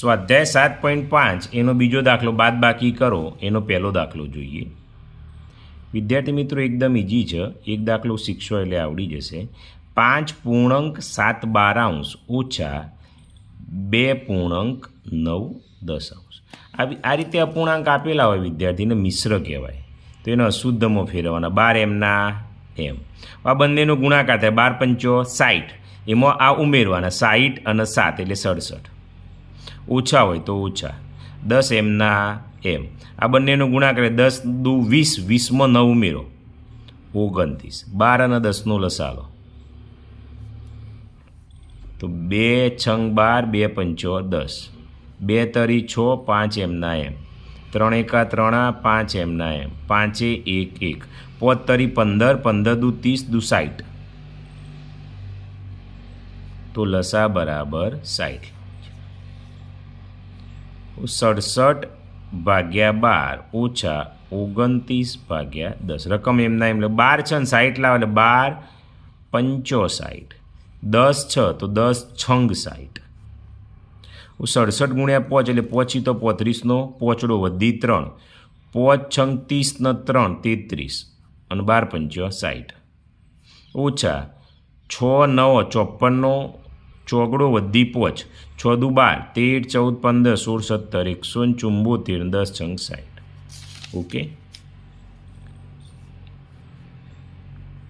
સ્વાધ્યાય સાત પોઈન્ટ પાંચ, એનો બીજો દાખલો બાદ બાકી કરો, એનો પહેલો દાખલો જોઈએ. વિદ્યાર્થી મિત્રો, એકદમ ઇઝી છે. એક દાખલો શીખશો એટલે આવડી જશે. પાંચ પૂર્ણાંક સાત બારાંશ ઓછા બે પૂર્ણાંક નવ દશાંશ આ રીતે અપૂર્ણાંક આપેલા હોય વિદ્યાર્થીને મિશ્ર કહેવાય. તો એને અશુદ્ધમાં ફેરવવાના. બાર એમના એમ. આ બંનેનો ગુણાકાર થાય બાર પંચો સાઠ એમાં આ ઉમેરવાના સાઠ અને સાત એટલે સડસઠ. ઓછા હોય તો ઓછા દસ એમના એમ. આ બંનેનો ગુણાકાર દસ દુ વીસ, વીસમાં નવ ઉમેરો. ઓગણત્રીસ. બાર અને દસનો લસાલો. તો બે છંગ બાર, બે પંચો દસ. બે તરી છ, પાંચ એમના એમ. ત્રણ એકા ત્રણા, પાંચ એમના એમ. પાંચે એક એક. પોત તરી પંદર પંદર દુ ત્રીસ, દુ સાઠ તો લસા બરાબર સાઠ સડસઠ ભાગ્યા બાર, ઓછા ઓગણત્રીસ ભાગ્યા દસ. રકમ એમના એમ બાર છ ને સાઠ લાવે એટલે બાર પંચો સાઠ દસ છ, તો દસ છંગ સાઠ સડસઠ ગુણ્યા પોચ એટલે પોચી તો પોત્રીસનો પોચડો વધી ત્રણ. પોચ છંગ ત્રીસનો ત્રણ, તેત્રીસ. અને બાર પંચો સાઠ ઓછા છ, નવ ચોપનનો ચોગડો વધી પોચ. છ દુ બાર તેર, ચૌદ, પંદર, સોળ, સત્તર, એકસો ને ચુંબોતેર, દસ, છંગ સાઠ ઓકે?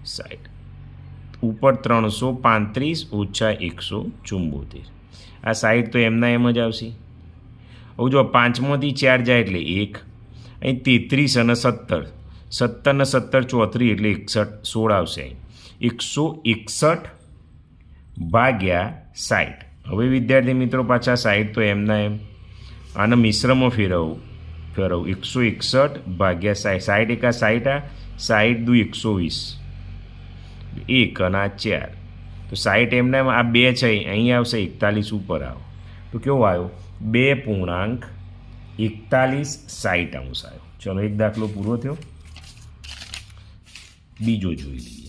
સાઠ ઉપર ત્રણસો પાંત્રીસ, ઓછા એકસો ચુંબોતેર. આ સાઈડ તો એમના એમ જ આવશે. હવે જો પાંચમાંથી ચાર જાય એટલે એક, અહીં તેત્રીસ અને સત્તર. સત્તર ને સત્તર ચોત્રીસ એટલે એકસઠ, સોળ આવશે અહીં. એકસો એકસઠ ભાગ્યા સાઠ હવે વિદ્યાર્થી મિત્રો પાછા સાઠ તો એમના એમ. આને મિશ્રમાં ફેરવું ફેરવું. એકસો એકસઠ ભાગ્યા સાઠ સાઠ એકા સાઠ આ? સાઠ દુ એકસો વીસ. એક અને આ ચાર. તો સાઠ એમના એમ આ બે છે. અહીં આવશે એકતાલીસ ઉપર આવો. તો કેવો આવ્યો? બે પૂર્ણાંક એકતાલીસ સાઠ અંશ આવ્યો. ચલો એક દાખલો પૂરો થયો. બીજો જોઈ લઈએ.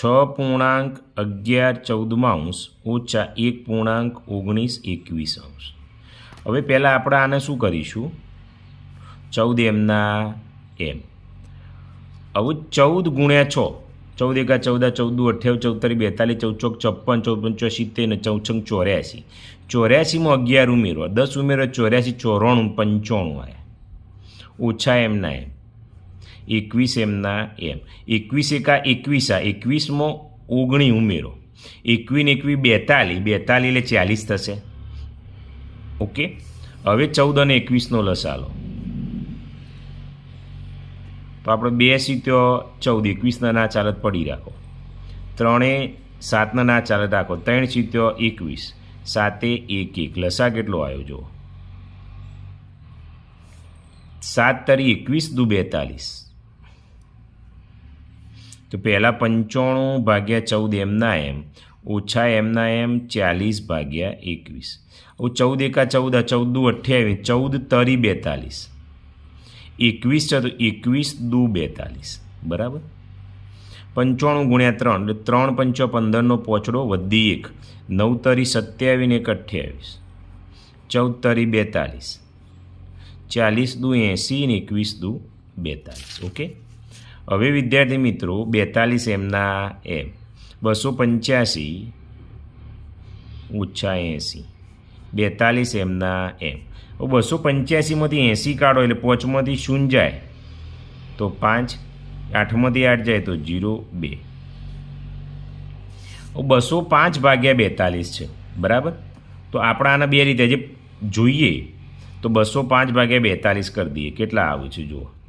છ પૂર્ણાંક અગિયાર ચૌદમાં અંશ ઓછા એક પૂર્ણાંક ઓગણીસ એકવીસ અંશ. હવે પહેલાં આપણે આને શું કરીશું? ચૌદ એમના એમ. હવે ચૌદ ગુણ્યા છ. ચૌદ એકા ચૌદ ચૌદ અઠ્યાવીસ ચૌતરી બેતાલીસ, ચૌદ ચોક છપ્પન, ચૌદ પંચો સિત્તેર ને ચૌછંગ ચોર્યાસી. ચોર્યાસીમાં અગિયાર ઉમેરો દસ ઉમેરો ચોર્યાસી ચોરાણું પંચાણું આવ્યા ઓછા એમના એમ. એકવીસ એમના એમ. એકવીસ એકા એકવીસ આ. એકવીસમાં ઓગણી ઉમેરો. એકવીન ને એકવીસ બેતાલીસ બેતાલીસ એટલે ચાલીસ થશે. ઓકે? હવે ચૌદ અને એકવીસનો લસાલો તો આપણે બે સીત્યો ચૌદ. એકવીસના ના ચાલત પડી રાખો. ત્રણે સાતના ના ચાલત રાખો. ત્રણ સીત્યો એકવીસ. સાતે એક એક. લસા કેટલો આવ્યો જુઓ. સાત તરી એકવીસ દુ બેતાલીસ. તો પહેલાં પંચાણું ભાગ્યા ચૌદ એમના એમ, ઓછા એમના એમ ચાલીસ ભાગ્યા એકવીસ. હવે ચૌદ એકા ચૌદ ચૌદ દુ અઠ્યાવીસ, ચૌદ તરી બેતાલીસ. એકવીસ છે તો એકવીસ દુ બેતાલીસ, બરાબર? પંચાણું ગુણ્યા ત્રણ, એટલે ત્રણ પંચો પંદરનો પોચડો વધી એક. નવ તરી સત્યાવીસ એક અઠ્યાવીસ. ચૌદ તરી બેતાલીસ. ચાલીસ દુ એંસી ને એકવીસ દુ બેતાલીસ, ઓકે? હવે વિદ્યાર્થી મિત્રો, બેતાલીસ એમના એમ. બસો પંચ્યાસી, ઓછા એંસી. બેતાલીસ એમના એમ. બસો પંચ્યાસીમાંથી એંસી કાઢો એટલે પોચમાંથી શૂન્ય જાય. તો પાંચ, આઠમાંથી આઠ જાય તો જીરો બે. બસો પાંચ ભાગ્યા બેતાલીસ છે, બરાબર? તો આપણે આના બે રીતે જે જોઈએ, તો બસો પાંચ ભાગ્યા બેતાલીસ કરી દઈએ. કેટલા આવે છે, જુઓ.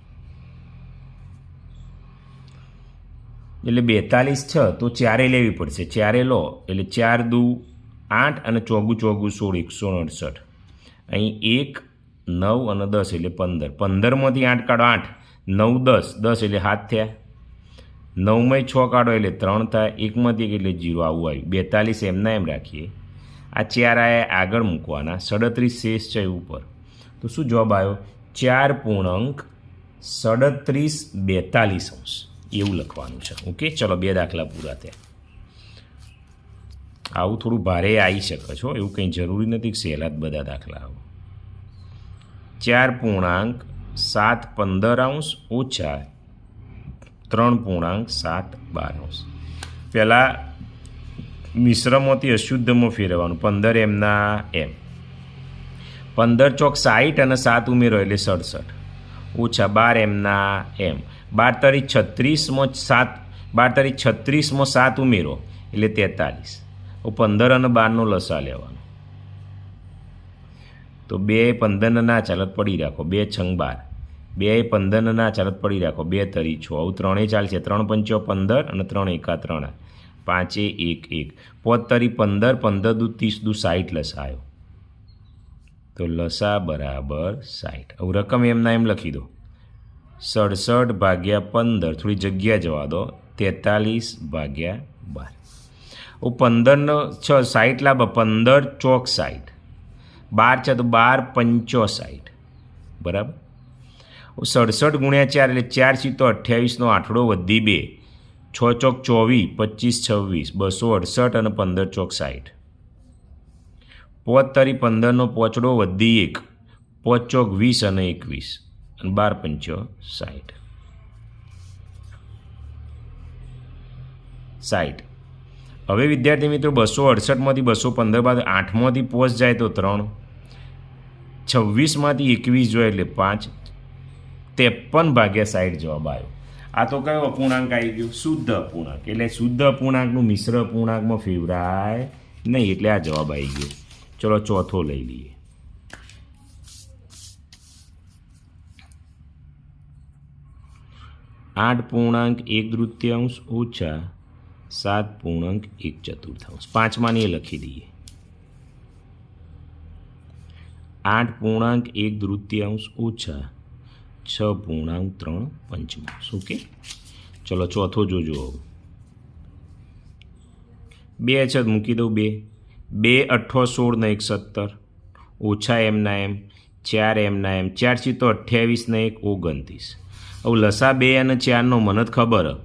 એટલે બેતાલીસ છ, તો ચારે લેવી પડશે. ચારે લો, એટલે ચાર દુ આઠ અને ચોગું ચોગું સોળ, એકસો અડસઠ. અહીં એક, નવ અને દસ એટલે પંદર. પંદરમાંથી આઠ કાઢો આઠ. નવ, દસ. દસ એટલે હાથ થયા. નવમાં છ કાઢો એટલે ત્રણ થાય. એકમાંથી એક એટલે જીરો આવું આવ્યું. બેતાલીસ એમના એમ રાખીએ. આ ચાર આયા આગળ મૂકવાના. સડત્રીસ શેષ છે ઉપર. તો શું જવાબ આવ્યો? ચાર પૂર્ણાંક સડત્રીસ બેતાલીસ અંશ. એવું લખવાનું છે. ઓકે ચલો, બે દાખલા પૂરા થયા. આવું થોડું ભારે આવી શકે છો એવું કંઈ જરૂરી નથી સહેલા જ બધા દાખલા આવો. ચાર પૂર્ણાંક, સાત પંદર અંશ, ઓછા ત્રણ પૂર્ણાંક, સાત બાર અંશ. પહેલાં મિશ્રમાંથી અશુદ્ધમાં ફેરવવાનું. પંદર એમના એમ. પંદર ચોક સાઠ અને સાત ઉમેરો એટલે સડસઠ. ઓછા બાર એમના એમ. બાર તારીખ છત્રીસમાં સાત બાર તારીખ છત્રીસમાં સાત ઉમેરો, એટલે તેતાલીસ. પંદર અને બારનો લસા લેવાનો. તો બે પંદરને ના ચાલત પડી રાખો, બે છંગ બાર. બે પંદરને ના ચાલત પડી રાખો, બે તરી છ. આવું ત્રણેય ચાલશે, ત્રણ પંચો પંદર અને ત્રણ એકા ત્રણ પાંચે એક એક. પોત તરી પંદર પંદર દુ ત્રીસ દુ સાઠ લસાયો. તો લસા બરાબર સાઠ આવું રકમ એમના એમ લખી દો. સડસઠ ભાગ્યા પંદર. થોડી જગ્યા જવા દો. તેતાલીસ ભાગ્યા બાર. હું પંદરનો છ સાઠ લાભ પંદર ચોક સાઠ બાર છે તો બાર પંચો સાઠ બરાબર સડસઠ ગુણ્યા ચાર એટલે ચાર સીતો અઠ્યાવીસનો આઠડો વધી બે. છ ચોક ચોવીસ, પચીસ છવ્વીસ, બસો અડસઠ અને પંદર ચોક સાઠ પોચ તરી પંદરનો પોચડો વધી એક. પોચ ચોક વીસ અને એકવીસ. અને બાર પંચો સાઠ સાઠ હવે વિદ્યાર્થી મિત્રો બસો અડસઠમાંથી બસો પંદર બાદ આઠમાંથી પોસ્ટ જાય તો ત્રણ. છવ્વીસમાંથી એકવીસ જોઈએ એટલે પાંચ. ત્રેપન ભાગ્યા સાઠ જવાબ આવ્યો. આ તો કયો અપૂર્ણાંક આવી ગયો? શુદ્ધ અપૂર્ણાંક. એટલે શુદ્ધ અપૂર્ણાંકનું મિશ્ર અપૂર્ણાંકમાં ફેવરાય નહીં એટલે આ જવાબ આવી ગયો. ચલો ચોથો લઈ લઈએ. આઠ પૂર્ણાંક એક તૃતીયાંશ ઓછા સાત પૂર્ણાંક એક ચતુર્થાંશ. પાંચમાની લખી દઈએ. આઠ પૂર્ણાંક એક તૃતીયાંશ ઓછા છ પૂર્ણાંક ત્રણ પંચમાંશ. ઓકે? ચલો ચોથો જોજો બે અછત મૂકી દઉં બે. બે અઠ્ઠો સોળ ને એક સત્તર. ઓછા એમના એમ, ચાર એમના એમ. ચાર તો અઠ્યાવીસ ને એક ઓગણત્રીસ. હવે લસા બે અને ચારનો મને જ ખબર?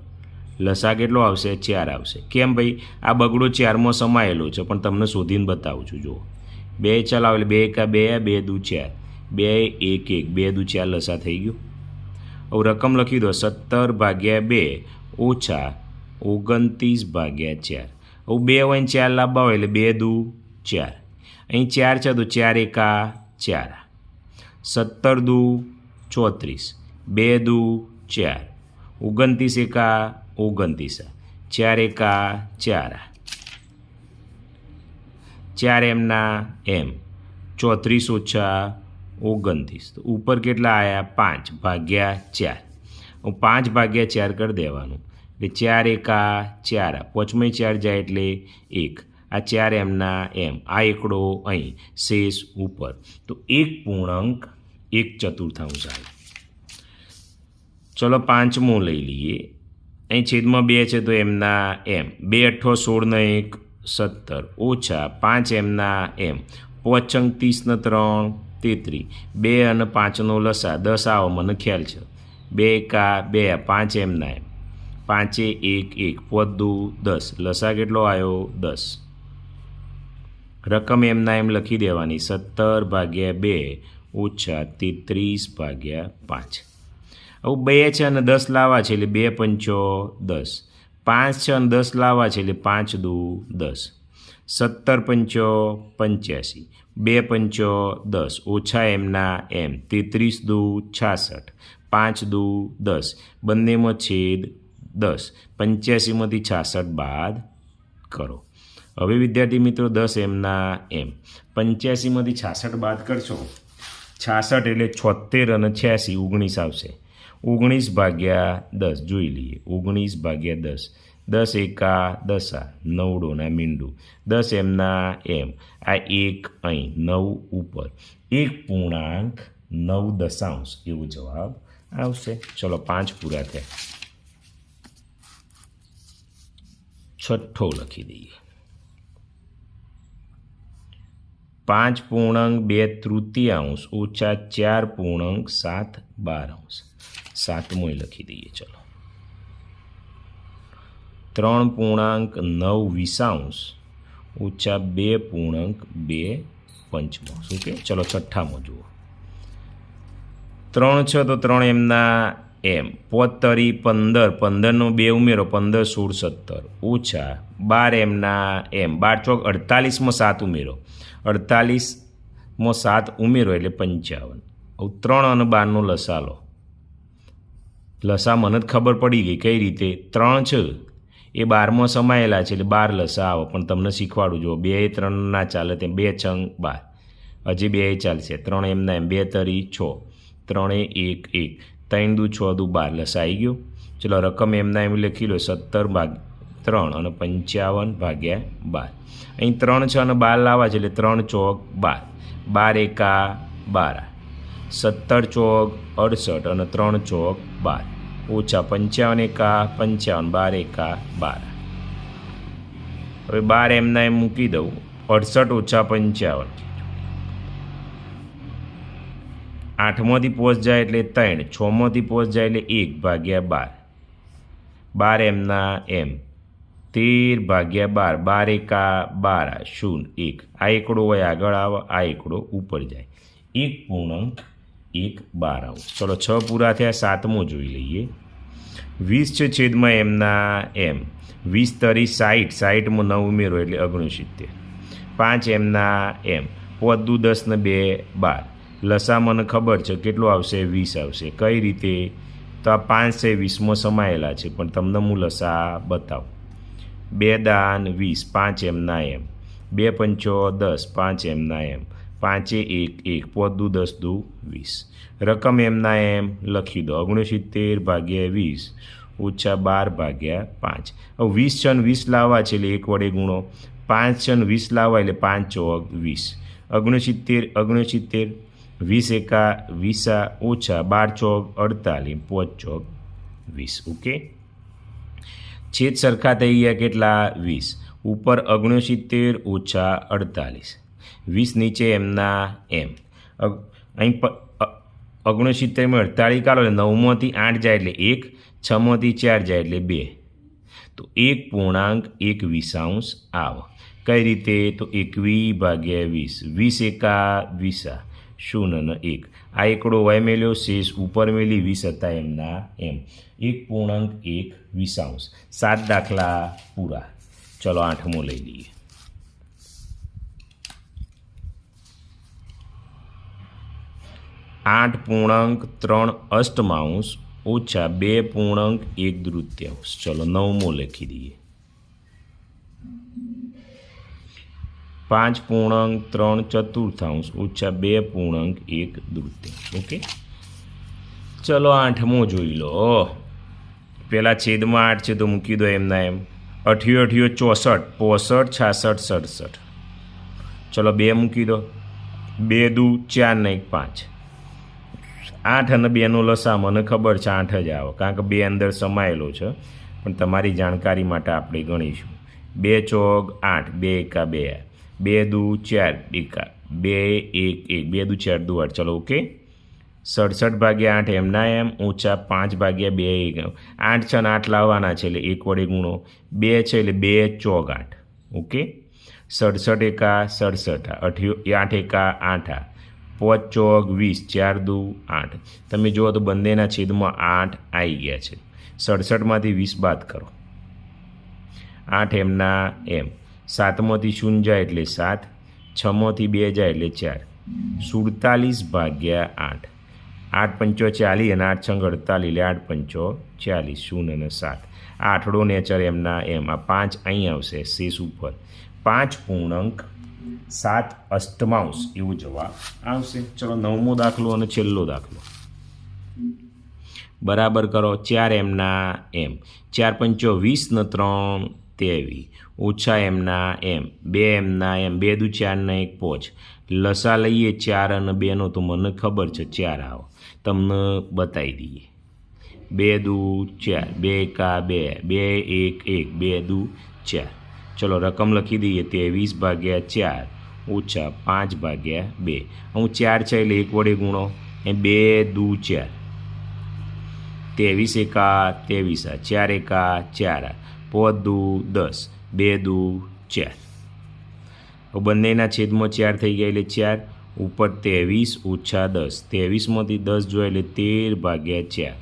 લસા કેટલો આવશે? ચાર આવશે. કેમ ભાઈ? આ બગડો ચારમાં સમાયેલો છે, પણ તમને શોધીને બતાવું છું, જુઓ. બે ચલાવે એટલે બે એકા, બે બે દુ ચાર. બે, એક એક. બે દુ ચાર લસા થઈ ગયું. હવે રકમ લખી દો, સત્તર ભાગ્યા બે ઓછા ઓગણત્રીસ ભાગ્યા ચાર. હવે બે હોય ને ચાર લાંબા હોય એટલે બે દુ ચાર. અહીં ચાર છે તો ચાર એકા ચાર. સત્તર દુ ચોત્રીસ. બે દુ ચાર. ઓગણત્રીસ એકા ઓગણત્રીસ. ચાર એકા ચાર. ચાર એમના એમ. ચોત્રીસ ઓછા ઓગણત્રીસ. તો ઉપર કેટલા આવ્યા પાંચ ભાગ્યા ચાર. હું પાંચ ભાગ્યા ચાર કરી દેવાનું. એટલે ચાર એકા ચાર. પાંચમય ચાર જાય એટલે એક. આ ચાર એમના એમ. આ એકડો અહીં શેષ ઉપર. તો એક પૂર્ણાંક એક ચતુર્થાંશ આવે. ચલો પાંચમું લઈ લઈએ. અહીં છેદમાં બે છે તો એમના એમ. બે અઠ્ઠો સોળને એક, સત્તર. ઓછા પાંચ એમના એમ. પોચંગ ત્રીસને ત્રણ તેત્રીસ બે અને પાંચનો લસા. દસ આવો, મને ખ્યાલ છે. બે કા બે, પાંચ એમના એમ. પાંચે એક એક. પોદુ દસ. લસા કેટલો આવ્યો દસ. રકમ એમના એમ લખી દેવાની. સત્તર ભાગ્યા બે ઓછા તેત્રીસ ભાગ્યા પાંચ. હવે બે છે અને દસ લાવવા છે એટલે બે પંચો દસ. પાંચ છે અને દસ લાવવા છે એટલે પાંચ દુ દસ. સત્તર પંચો પંચ્યાસી. બે પંચો દસ. ઓછા એમના એમ. તેત્રીસ દુ છાસઠ. પાંચ દુ દસ. બંનેમાં છેદ દસ. પંચ્યાસીમાંથી છાસઠ બાદ કરો. હવે વિદ્યાર્થી મિત્રો દસ એમના એમ. પંચ્યાસીમાંથી છાસઠ બાદ કરશો. છાસઠ એટલે છોતેર અને છ્યાસી. ઓગણીસ આવશે. ઓગણીસ ભાગ્યા દસ, જોઈ લઈએ. ઓગણીસ ભાગ્યા દસ. દસ એકા દસા નવડોના મીંડું. દસ એમના એમ. આ એક અહીં નવ ઉપર. એક પૂર્ણાંક નવ દશાંશ. એવો જવાબ આવશે. ચલો પાંચ પૂરા થયા. છઠ્ઠો લખી દઈએ. પાંચ પૂર્ણાંક બે તૃતીયાંશ ઓછા ચાર પૂર્ણાંક સાત બાર અંશ. સાતમોય લખી દઈએ, ચલો. ત્રણ પૂર્ણાંક નવ વિસાંશ ઓછા બે પૂર્ણાંક બે પંચમો. શું કે? ચલો, છઠ્ઠામાં જુઓ. ત્રણ છ તો ત્રણ એમના એમ. પોતરી પંદર. પંદરનો બે ઉમેરો, પંદર, સોળ, સત્તર. ઓછા બાર એમના એમ. બાર ચોક અડતાલીસમાં સાત ઉમેરો. અડતાલીસમાં સાત ઉમેરો એટલે પંચાવન. ત્રણ અને બારનો લસા લો લસા મને જ ખબર પડી ગઈ કઈ રીતે. ત્રણ છે. એ બારમાં સમાયેલા છે એટલે બાર લસા આવો. પણ તમને શીખવાડું જો બે ત્રણ ના ચાલે તેમ, બે છંગ, બાર. હજી બે ચાલશે. ત્રણ એમના એમ, બે તરી, છ. ત્રણે એક એક. ત્રણ દુ, છ દુ, બાર. લસા આવી ગયો. ચલો, રકમ એમના એમ લખી લો, સત્તર ભાગ ત્રણ અને પંચાવન ભાગ્યા બાર. અહીં ત્રણ છ અને બાર લાવવા છે એટલે ત્રણ ચોક, બાર. બાર એકા બાર. સત્તર ચોક, અડસઠ અને ત્રણ ચોક, બાર. ઓછા પંચાવન એકા, પંચાવન બાર એકા, બાર. હવે બાર એમના એમ મૂકી દઉં. અડસઠ ઓછા પંચાવન. આઠમાંથી પોચ જાય એટલે ત્રણ, છમાંથી પોચ જાય એટલે એક ભાગ્યા બાર. બાર એમના એમ. તેર ભાગ્યા બાર બાર એકા, બાર શૂન્ય, એક. આ એકડો હોય આગળ આવે, આ એકડો ઉપર જાય. એક પૂર્ણાંક એક બાર આવું ચલો, છ પૂરા થયા, સાતમો જોઈ લઈએ. વીસ છેદમાં એમના એમ. વીસ તરી સાઠ સાઠમાં નવ ઉમેરો એટલે ઓગણસિત્તેર. પાંચ એમના એમ. પોદુ દસ ને બે બાર. લસા, મને ખબર છે, કેટલું આવશે? વીસ આવશે. કઈ રીતે? તો આ પાંચ છે, વીસમાં સમાયેલા છે, પણ તમને હું લસા બતાવું. બે દાન વીસ. પાંચ એમના એમ. બે પંચો દસ. પાંચ એમના એમ. પાંચે એક એક પોદું દસ દુ, વીસ. રકમ એમના એમ લખી દો. ઓગણસિત્તેર ભાગ્યા વીસ, ઓછા બાર ભાગ્યા પાંચ. હવે વીસ છન વીસ લાવવા છે એટલે એક વડે ગુણો. પાંચ છન વીસ લાવવા એટલે પાંચ ચોક વીસ. ઓગણસિત્તેર ઓગણસિત્તેર, વીસ એકા વીસા ઓછા બાર ચોક અડતાલીસ પોચ ચોક વીસ. ઓકે? છેદ સરખા થઈ ગયા કેટલા? વીસ. ઉપર ઓગણસિત્તેર ઓછા અડતાલીસ. વીસ નીચે એમના એમ. અહીં ઓગણસિત્તેરમાં અડતાલીસ કાઢો એટલે નવમાંથી આઠ જાય એટલે એક, છમાંથી ચાર જાય એટલે બે. તો એક પૂર્ણાંક એક વિસાંશ આવ. કઈ રીતે? તો એકવી ભાગ્યા વીસ. વીસ એકા વીસા. શૂન્ય ને એક. આ એકડો વય મેલ્યો, શેષ ઉપર મેલી, વીસ હતા એમના એમ. એક પૂર્ણાંક એક વિસાંશ સાત દાખલા પૂરા. ચલો આઠમો લઈ લઈએ. આઠ પૂર્ણાંક, ત્રણ અષ્ટમાંશ, ઓછા બે પૂર્ણાંક, એક દૃત્યાંશ ચલો નવમો લખી દઈએ. પાંચ પૂર્ણાંક, ત્રણ ચતુર્થાંશ, ઓછા બે પૂર્ણાંક, એક દૃત્યાંશ ઓકે? ચલો આઠમો જોઈ લો. પેલા છેદમાં આઠ છે તો મૂકી દો એમના એમ. અઠ્યો અઠ્યો ચોસઠ, પોસઠ, છાસઠ, સડસઠ. ચલો બે મૂકી દો. બે દુ, ચાર ને એક પાંચ. આઠ અને બેનો લસા, મને ખબર છે આઠ જ આવો. કારણ કે બે અંદર સમાયેલો છે. પણ તમારી જાણકારી માટે આપણે ગણીશું. બે ચોક આઠ, બે એકા બે બે દુ ચાર, એકા. બે એક એક. બે દુ ચાર દુ આઠ ચલો, ઓકે? સડસઠ ભાગ્યા આઠ એમના એમ, ઊંચા પાંચ ભાગ્યા બે એક આઠ છે ને આઠ લાવવાના છે એટલે એક વડે ગુણો. બે છે એટલે બે ચોક આઠ. ઓકે? સડસઠ એકા, સડસઠ અઠ્યો, આઠ એકા, આઠ આ. પોચ ચોક, વીસ, ચાર દુ, આઠ. તમે જુઓ તો બંનેના છેદમાં આઠ આવી ગયા છે. સડસઠમાંથી વીસ બાદ કરો. આઠ એમના એમ. સાતમાંથી શૂન્ય જાય એટલે સાત. છમાંથી બે જાય એટલે ચાર. સુડતાલીસ ભાગ્યા આઠ. આઠ પંચો ચાલીસ અને આઠ છંગ અડતાલીસ એટલે આઠ પંચો ચાલીસ. શૂન્ય અને સાત. આ આઠડો નેચર એમના એમ. આ પાંચ અહીં આવશે. શેષ ઉપર. પાંચ પૂર્ણાંક સાત અષ્ટમાંશ, એવું જવાબ આવશે. ચલો, નવમો દાખલો અને છેલ્લો દાખલો. બરાબર કરો, ચાર એમના એમ. ચાર પંચો વીસ ને ત્રણ તેવી. ઓછા એમના એમ. બે એમના એમ. બે દુ ચારના એક પોચ. લસા લઈએ ચાર અને બેનો તો મને ખબર છે, ચાર આવો. તમને બતાવી દઈએ. બે દુ ચાર. બે કા બે. બે એક એક. બે દુ ચાર. ચલો, રકમ લખી દઈએ તેવીસ ભાગ્યા ચાર. ઓછા પાંચ ભાગ્યા બે. હું ચાર છે એટલે એક વડે ગુણો. એ બે દુ ચાર. ત્રેવીસ એકા ત્રેવીસ. આ ચાર એકા ચાર. આ પોત દુ દસ. બે દુ ચાર. બંનેના છેદમાં ચાર થઈ ગયા એટલે ચાર. ઉપર ત્રેવીસ, ઓછા દસ. ત્રેવીસમાંથી દસ જોઈએ એટલે તેર ભાગ્યા ચાર.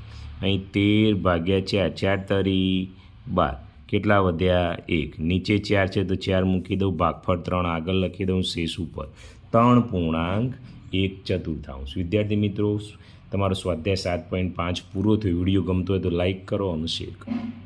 અહીં તેર ભાગ્યા ચાર. ચાર તરી બાર. કેટલા વધ્યા? એક. નીચે ચાર છે તો ચાર મૂકી દઉં. ભાગફળ ત્રણ. આગળ લખી દઉં. શેષ ઉપર. ત્રણ પૂર્ણાંક. એક ચતુર્થાંશ. વિદ્યાર્થી મિત્રો, તમારો સ્વાધ્યાય સાત પોઈન્ટ પાંચ પૂરો થયો. વીડિયો ગમતો હોય તો લાઈક કરો અને શેર કરો.